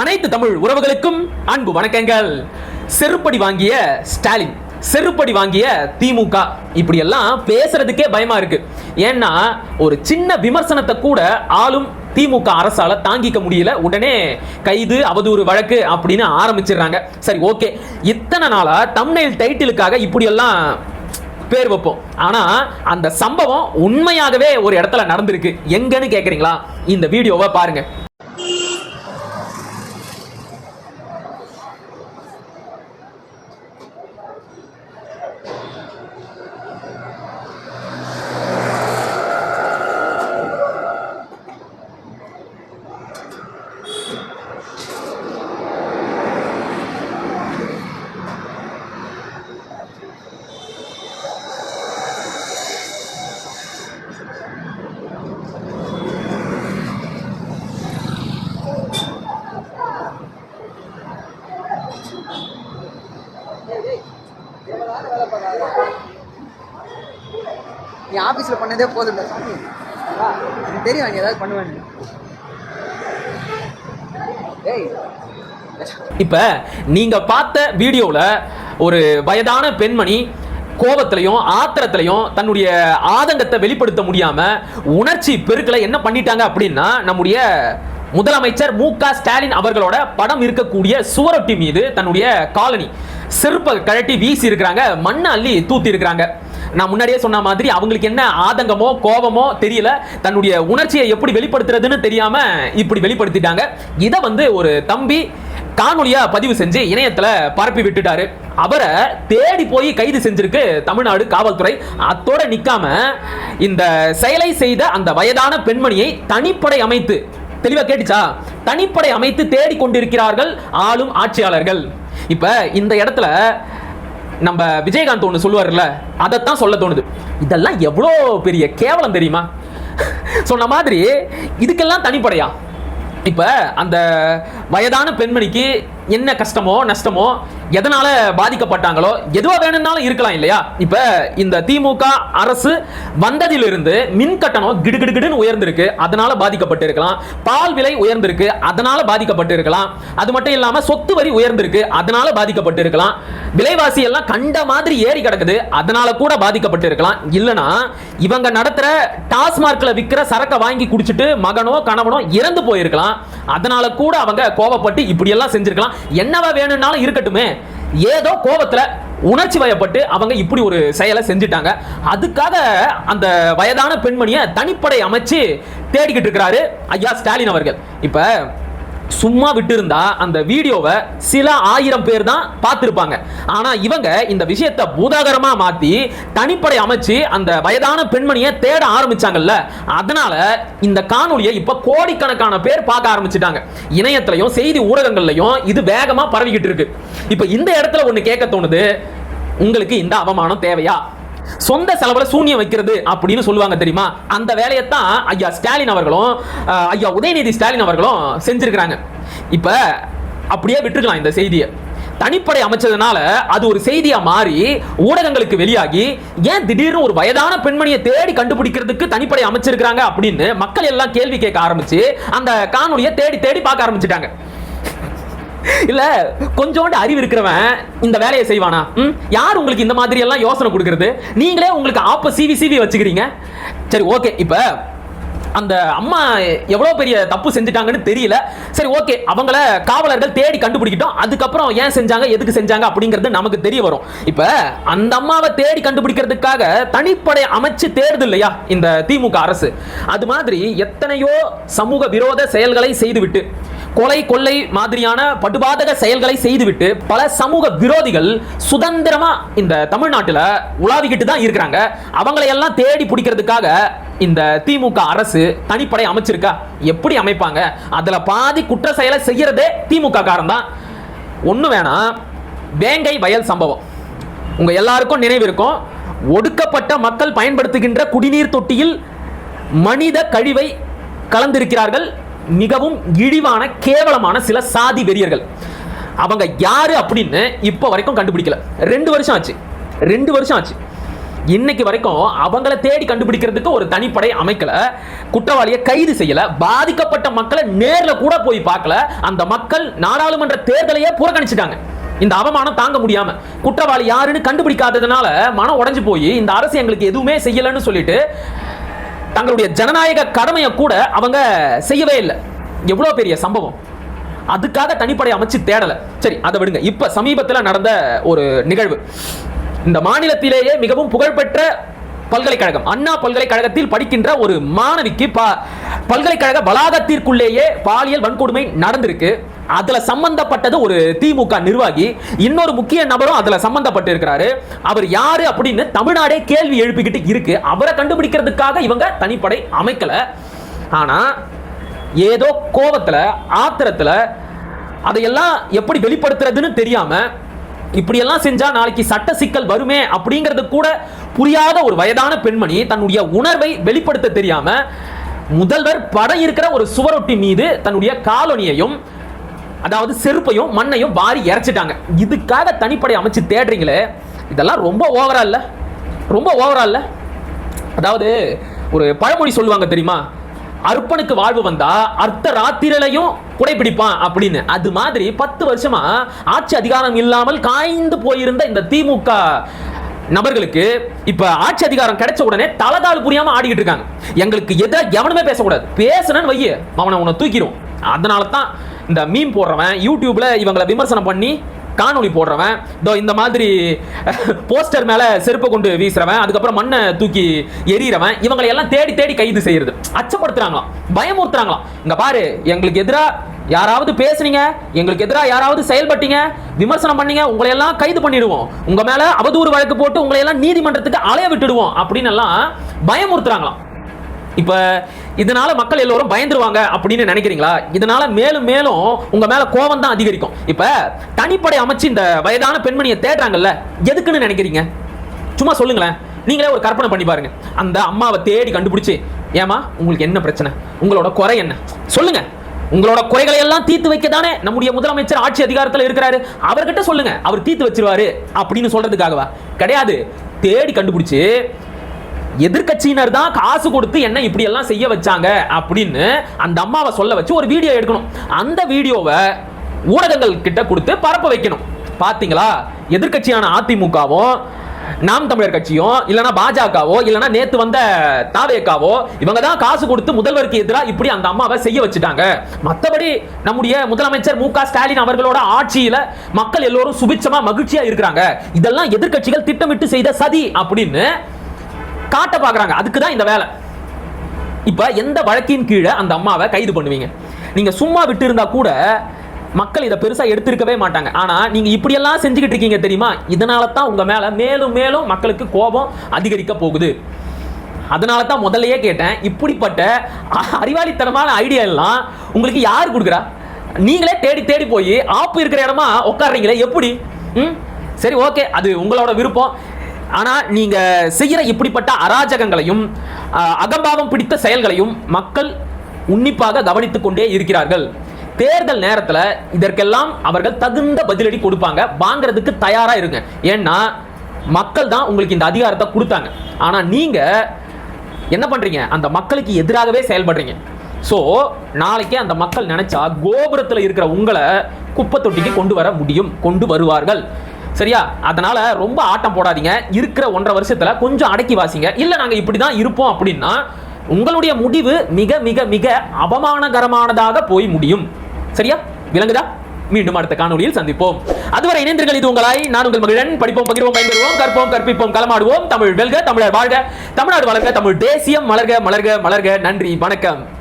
அனைத்து தமிழ் உறவுகளுக்கும் அன்பு வணக்கங்கள். செருப்படி வாங்கிய ஸ்டாலின் செருப்படி வாங்கிய திமுக. இப்படி எல்லாம் பேசுறதுக்கே பயமா இருக்கு. ஏன்னா ஒரு சின்ன விமர்சனத்தை கூட ஆளும் திமுக அரசால தாங்கிக்க முடியல. உடனே கைது அவதூறு வழக்கு அப்படின்னு ஆரம்பிச்சிடுறாங்க. சரி ஓகே. இத்தனை நாளா தம்னைல் டைட்டிலுக்காக இப்படி எல்லாம் பேர் வைப்போம். ஆனா அந்த சம்பவம் உண்மையாகவே ஒரு இடத்துல நடந்திருக்கு. எங்கன்னு கேக்குறீங்களா? இந்த வீடியோவை பாருங்க நீ ஆஃபீஸில் போதும் சாமி. எனக்கு தெரியும் நீ ஏதாவது பண்ணுவேன் ஏய் இப்போ நீங்கள் பார்த்த வீடியோவில் ஒரு வயதான பெண்மணி கோபத்திலையும் ஆத்திரத்திலையும் தன்னுடைய ஆதங்கத்தை வெளிப்படுத்த முடியாமல் உணர்ச்சி பெருக்கில் என்ன பண்ணிட்டாங்க அப்படின்னா நம்முடைய முதலமைச்சர் மு க ஸ்டாலின் அவர்களோட படம் இருக்கக்கூடிய சுவரொட்டி மீது தன்னுடைய காலனி செருப்பை கழட்டி வீசி இருக்கிறாங்க மண்ணை அள்ளி தூத்தி இருக்கிறாங்க நான் முன்னாடியே சொன்ன மாதிரி அவங்களுக்கு என்ன ஆதங்கமோ கோபமோ தெரியல. தன்னுடைய உணர்ச்சியை எப்படி வெளிப்படுத்துறதுன்னு தெரியாம இப்படி வெளிப்படுத்திட்டாங்க. இதை வந்து ஒரு தம்பி காணொலியா பதிவு செஞ்சு இணையத்துல பரப்பி விட்டுட்டாரு. அவரை தேடி போய் கைது செஞ்சிருக்கு தமிழ்நாடு காவல்துறை. அத்தோட நிக்காம இந்த செயலை செய்த அந்த வயதான பெண்மணியை தனிப்படை அமைத்து தெளிவா கேட்டுச்சா? தனிப்படை அமைத்து தேடி கொண்டிருக்கிறார்கள் ஆளும் ஆட்சியாளர்கள். இப்ப இந்த இடத்துல நம்ம விஜயகாந்த் ஒன்று சொல்லுவார்ல அதைத்தான் சொல்ல தோணுது. இதெல்லாம் எவ்வளோ பெரிய கேவலம் தெரியுமா? சொன்ன மாதிரி இதுக்கெல்லாம் தனிப்படையா? இப்போ அந்த வயதான பெண்மணிக்கு என்ன கஷ்டமோ நஷ்டமோ எதனால பாதிக்கப்பட்டாங்களோ எதுவா வேணும்னாலும் இருக்கலாம் இல்லையா? இப்ப இந்த திமுக அரசு வந்ததிலிருந்து மின் கட்டணம் கிடுகிடுகிடுன்னு உயர்ந்திருக்கு. அதனால பாதிக்கப்பட்டிருக்கலாம். பால் விலை உயர்ந்திருக்கு. அதனால பாதிக்கப்பட்டு இருக்கலாம் அது மட்டும் இல்லாம சொத்து வரி உயர்ந்திருக்கு. அதனால பாதிக்கப்பட்டு இருக்கலாம் விலைவாசி எல்லாம் கண்ட மாதிரி ஏறி கிடக்குது. அதனால கூட பாதிக்கப்பட்டு இருக்கலாம் இல்லனா இவங்க நடத்துற டாஸ்மார்க்ல விற்கிற சரக்கை வாங்கி குடிச்சிட்டு மகனோ கணவனோ இறந்து போயிருக்கலாம். அதனால கூட அவங்க கோபப்பட்டு இப்படி எல்லாம் செஞ்சிருக்கலாம். என்னவா வேணும்னாலும் இருக்கட்டுமே. ஏதோ கோபத்துல உணர்ச்சி வயப்பட்டு அவங்க இப்படி ஒரு செயலை செஞ்சுட்டாங்க. அதுக்காக அந்த வயதான பெண்மணியை தனிப்படை அமைச்சு தேடிக்கிட்டு இருக்கிறாரு ஐயா ஸ்டாலின் அவர்கள். இப்போ சும்மா விட்டிருந்தா அந்த வீடியோவை சில ஆயிரம் பேர் தான் பார்த்திருப்பாங்க. ஆனா இவங்க இந்த விஷயத்தை பூதாகரமா மாத்தி தனிப்படை அமைச்சு அந்த வயதான பெண்மணியை தேட ஆரம்பிச்சாங்கல்ல. அதனால இந்த காணொளியை இப்ப கோடிக்கணக்கான பேர் பார்க்க ஆரம்பிச்சிட்டாங்க. இணையத்திலையும் செய்தி ஊடகங்கள்லையும் இது வேகமா பரவிக்கிட்டு இருக்கு. இப்ப இந்த இடத்துல ஒண்ணு கேட்க தோணுது. உங்களுக்கு இந்த அவமானம் தேவையா? சொந்த செலவுல சூன்யம் வைக்கிறது அப்படின்னு சொல்லுவாங்க தெரியுமா? அந்த வேலையைத்தான் ஐயா ஸ்டாலின் அவர்களும் ஐயா உதயநிதி ஸ்டாலின் அவர்களும் செஞ்சிருக்கிறாங்க. இப்ப அப்படியே விட்டுருக்கலாம் இந்த செய்தியை. தனிப்படை அமைச்சதுனால அது ஒரு செய்தியா மாறி ஊடகங்களுக்கு வெளியாகி ஏன் திடீர்னு ஒரு வயதான பெண்மணியை தேடி கண்டுபிடிக்கிறதுக்கு தனிப்படை அமைச்சிருக்கிறாங்க அப்படின்னு மக்கள் எல்லாம் கேள்வி கேட்க ஆரம்பிச்சு அந்த காணொலியை தேடி தேடி பார்க்க ஆரம்பிச்சிட்டாங்க. இல்ல கொஞ்சோண்டு அறிவு இருக்கிறவன் இந்த வேலையை செய்வானா? ம்? யார் உங்களுக்கு இந்த மாதிரி எல்லாம் யோசனை கொடுக்கறது? நீங்களே உங்களுக்கு ஆப்ப சிவி சிவி வச்சுக்கிறீங்க. சரி ஓகே இப்ப அந்த அம்மா எவ்வளவு பெரிய தப்பு செஞ்சுட்டாங்கன்னு தெரியல. சரி ஓகே அவங்கள காவலர்கள் தேடி கண்டுபிடிக்கிட்டோம். அதுக்கப்புறம் ஏன் செஞ்சாங்க எதுக்கு செஞ்சாங்க அப்படிங்கிறது நமக்கு தெரிய வரும். இப்ப அந்த அம்மாவை தேடி கண்டுபிடிக்கிறதுக்காக தனிப்படை அமைச்சு தேடுது இல்லையா இந்த திமுக அரசு? அது மாதிரி எத்தனையோ சமூக விரோத செயல்களை செய்துவிட்டு கொலை கொள்ளை மாதிரியான படுபாதக செயல்களை செய்துவிட்டு பல சமூக விரோதிகள் சுதந்திரமா இந்த தமிழ்நாட்டில் உலாவிக்கிட்டு தான் இருக்கிறாங்க. அவங்களையெல்லாம் தேடி பிடிக்கிறதுக்காக இந்த திமுக அரசு தனிப்படை அமைச்சிருக்கா? எப்படி அமைப்பாங்க? அதுல பாதி குற்ற செயலை செய்யறதே திமுக காரம் தான். ஒன்று வேணாம் வேங்கை வயல் சம்பவம். உங்க எல்லாருக்கும் நினைவு இருக்கும். ஒடுக்கப்பட்ட மக்கள் பயன்படுத்துகின்ற குடிநீர் தொட்டியில் மனித கழிவை கலந்திருக்கிறார்கள். மிகவும் இழிவான கேவலமான சில சாதி வெறியர்கள். அவங்க யாரு அப்படின்னு இப்போ வரைக்கும் கண்டுபிடிக்கல. ரெண்டு வருஷம் ஆச்சு. ரெண்டு வருஷம் ஆச்சு. இன்னைக்கு வரைக்கும் அவங்கள தேடி கண்டுபிடிக்கிறதுக்கு ஒரு தனிப்படை அமைக்கல. குற்றவாளியை கைது செய்யல. பாதிக்கப்பட்ட மக்களை நேரில் கூட போய் பார்க்கல. அந்த மக்கள் நாடாளுமன்ற தேர்தலையே புறக்கணிச்சிட்டாங்க. இந்த அவமானம் தாங்க முடியாம. குற்றவாளி யாருன்னு கண்டுபிடிக்காததுனால மனம் உடஞ்சு போய் இந்த அரசு எங்களுக்கு எதுவுமே செய்யலன்னு சொல்லிட்டு தங்களுடைய ஜனநாயக கடமையை கூட அவங்க செய்யவே இல்லை. எவ்வளோ பெரிய சம்பவம். அதுக்காக தனிப்படை அமைச்சு தேடலை. சரி அதை விடுங்க. இப்போ சமீபத்தில் நடந்த ஒரு நிகழ்வு. இந்த மாநிலத்திலேயே மிகவும் புகழ்பெற்ற பல்கலைக்கழகம் அண்ணா பல்கலைக்கழகத்தில் படிக்கின்ற ஒரு மாணவிக்கு ப- பல்கலைக்கழக வளாகத்திற்குள்ளேயே பாலியல் வன்கொடுமை நடந்திருக்கு. அதுல சம்பந்தப்பட்டது ஒரு திமுக நிர்வாகி. இன்னொரு முக்கிய நபரும் அதுல சம்பந்தப்பட்டு இருக்கிறாரு அவர் யாரு அப்படின்னு தமிழ்நாடே கேள்வி எழுப்பிக்கிட்டு இருக்கு. அவரை கண்டுபிடிக்கிறதுக்காக இவங்க தனிப்படை அமைக்கல. ஆனா ஏதோ கோபத்துல ஆத்திரத்துல அதையெல்லாம் எப்படி வெளிப்படுத்துறதுன்னு தெரியாம இப்படியெல்லாம் செஞ்சா நாளைக்கு சட்ட சிக்கல் வருமே அப்படிங்கிறது கூட புரியாத ஒரு வயதான பெண்மணி தன்னுடைய உணர்வை வெளிப்படுத்த தெரியாம முதல்வர் படம் இருக்கிற ஒரு சுவரொட்டி மீது தன்னுடைய காலணியையும் அதாவது செருப்பையும் மண்ணையும் வாரி இறைச்சிட்டாங்க. இதுக்காக தனிப்படை அமைச்சு தேடுறீங்களே இதெல்லாம் ரொம்ப ஓவரா இல்லை? ரொம்ப ஓவரா இல்லை? அதாவது ஒரு பழமொழி சொல்லுவாங்க தெரியுமா? அர்ப்பனுக்கு வாழ்வு வந்தா அர்த்த ராத்திரலையும் குடைபிடிப்பான் அப்படின்னு. அது மாதிரி பத்து வருஷமா ஆட்சி அதிகாரம் இல்லாமல் காய்ந்து போயிருந்த இந்த திமுக நபர்களுக்கு இப்ப ஆட்சி அதிகாரம் கிடைச்ச உடனே தலகால் புரியாம ஆடிக்கிட்டு இருக்காங்க. எங்களுக்கு எதை எவனுமே பேசக்கூடாது. பேசுனேன்னு வைய அவனை உன்னை தூக்கிடும் அதனால தான் இந்த மீம் போடுறவன் யூடியூப்ல இவங்களை விமர்சனம் பண்ணி காணொளி போடுறவன் இதோ இந்த மாதிரி போஸ்டர் மேல செருப்பை கொண்டு வீசுறவன் அதுக்கப்புறம் மண்ணை தூக்கி எரியறவன் இவங்களை எல்லாம் தேடி தேடி கைது செய்யறது. அச்சப்படுத்துறாங்களாம் பயமுறுத்துறாங்களாம். இங்க பாரு எங்களுக்கு எதிராக யாராவது பேசுனீங்க எங்களுக்கு எதிராக யாராவது செயல்பட்டீங்க விமர்சனம் பண்ணீங்க உங்களை எல்லாம் கைது பண்ணிடுவோம். உங்க மேல அவதூறு வழக்கு போட்டு உங்களை எல்லாம் நீதிமன்றத்துக்கு அலைய விட்டுடுவோம் அப்படின்னு எல்லாம் பயமுறுத்துறாங்களாம். இப்போ இதனால மக்கள் எல்லோரும் பயந்துருவாங்க அப்படின்னு நினைக்கிறீங்களா? இதனால மேலும் மேலும் உங்க மேல கோபம் தான் அதிகரிக்கும். இப்ப தனிப்படை அமைச்சு இந்த வயதான பெண்மணியை தேடுறாங்கல்ல எதுக்குன்னு நினைக்கிறீங்க? சும்மா சொல்லுங்களேன். நீங்களே ஒரு கற்பனை பண்ணி பாருங்க. அந்த அம்மாவை தேடி கண்டுபிடிச்சு ஏமா உங்களுக்கு என்ன பிரச்சனை? உங்களோட குறை என்ன? சொல்லுங்க. உங்களோட குறைகளை எல்லாம் தீர்த்து வைக்க தானே நம்முடைய முதலமைச்சர் ஆட்சி அதிகாரத்தில் இருக்கிறாரு. அவர்கிட்ட சொல்லுங்க. அவர் தீர்த்து வச்சிருவாரு அப்படின்னு சொல்றதுக்காகவா? கிடையாது. தேடி கண்டுபிடிச்சு எதிர்க்கட்சியினர் தான் காசு கொடுத்து என்ன இப்படி எல்லாம் செய்ய வச்சாங்க அப்படின்னு அந்த அம்மாவை சொல்ல வச்சு ஒரு வீடியோ எடுக்கணும். அந்த வீடியோவை ஊடகங்கள் கிட்ட கொடுத்து பரப்ப வைக்கணும். பாத்தீங்களா? எதிர்க்கட்சியான அதிமுகவும் நாம் தமிழர் கட்சியும் இல்லனா பாஜகவோ இல்லனா நேத்து வந்த தாவேக்காவோ இவங்க தான் காசு கொடுத்து முதல்வருக்கு எதிராக இப்படி அந்த அம்மாவை செய்ய வச்சுட்டாங்க. மற்றபடி நம்முடைய முதலமைச்சர் மு ஸ்டாலின் அவர்களோட ஆட்சியில மக்கள் எல்லோரும் சுபிச்சமா மகிழ்ச்சியா இருக்கிறாங்க. இதெல்லாம் எதிர்க்கட்சிகள் திட்டமிட்டு செய்த சதி அப்படின்னு காட்ட பார்க்குறாங்க அதுக்கு தான் இந்த வேலை. இப்போ எந்த வழக்கின் கீழே அந்த அம்மாவை கைது பண்ணுவீங்க? நீங்கள் சும்மா விட்டு இருந்தால் கூட மக்கள் இதை பெருசாக எடுத்திருக்கவே மாட்டாங்க. ஆனால் நீங்கள் இப்படியெல்லாம் செஞ்சுக்கிட்டு இருக்கீங்க தெரியுமா? இதனால தான் உங்கள் மேலே மேலும் மேலும் மக்களுக்கு கோபம் அதிகரிக்க போகுது. அதனால தான் முதல்லையே கேட்டேன். இப்படிப்பட்ட அறிவாளித்தனமான ஐடியா எல்லாம் உங்களுக்கு யார் கொடுக்குறா? நீங்களே தேடி தேடி போய் ஆப்பு இருக்கிற இடமா உட்காடுறீங்களே எப்படி? ம்? சரி ஓகே அது உங்களோட விருப்பம். ஆனால் நீங்கள் செய்கிற இப்படிப்பட்ட அராஜகங்களையும் அகம்பாவம் பிடித்த செயல்களையும் மக்கள் உன்னிப்பாக கவனித்து கொண்டே இருக்கிறார்கள். தேர்தல் நேரத்தில் இதற்கெல்லாம் அவர்கள் தகுந்த பதிலடி கொடுப்பாங்க. வாங்குறதுக்கு தயாராக இருங்க. ஏன்னா மக்கள் தான் உங்களுக்கு இந்த அதிகாரத்தை கொடுத்தாங்க. ஆனால் நீங்கள் என்ன பண்ணுறீங்க அந்த மக்களுக்கு எதிராகவே செயல்படுறீங்க. ஸோ நாளைக்கே அந்த மக்கள் நினைச்சா கோபுரத்தில் இருக்கிற உங்களை குப்பை தொட்டிக்கு கொண்டு வர முடியும். கொண்டு வருவார்கள். சரியா? அதனால ரொம்ப ஆட்டம் போடாதீங்க. இருக்கிற ஒன்றரை வருஷத்துல கொஞ்சம் அடக்கி வாசிங்க. இல்ல நாங்க இப்படிதான் இருப்போம் அப்படின்னா உங்களுடைய முடிவு மிக மிக மிக அவமானகரமானதாக போய் முடியும். சரியா? விளங்குதா? மீண்டும் அடுத்த காணொளியில் சந்திப்போம். அதுவரை இணைந்திருங்கள். இது உங்களாய். நான் உங்கள் மகிழன். படிப்போம் பகிர்வோம் பயன்பெறுவோம் கற்போம் கற்பிப்போம் களமாடுவோம். தமிழ் வெல்க தமிழர் வாழ்க. தமிழ்நாடு வளர்க தமிழ் தேசியம் மலர்க மலர்க மலர்க. நன்றி வணக்கம்.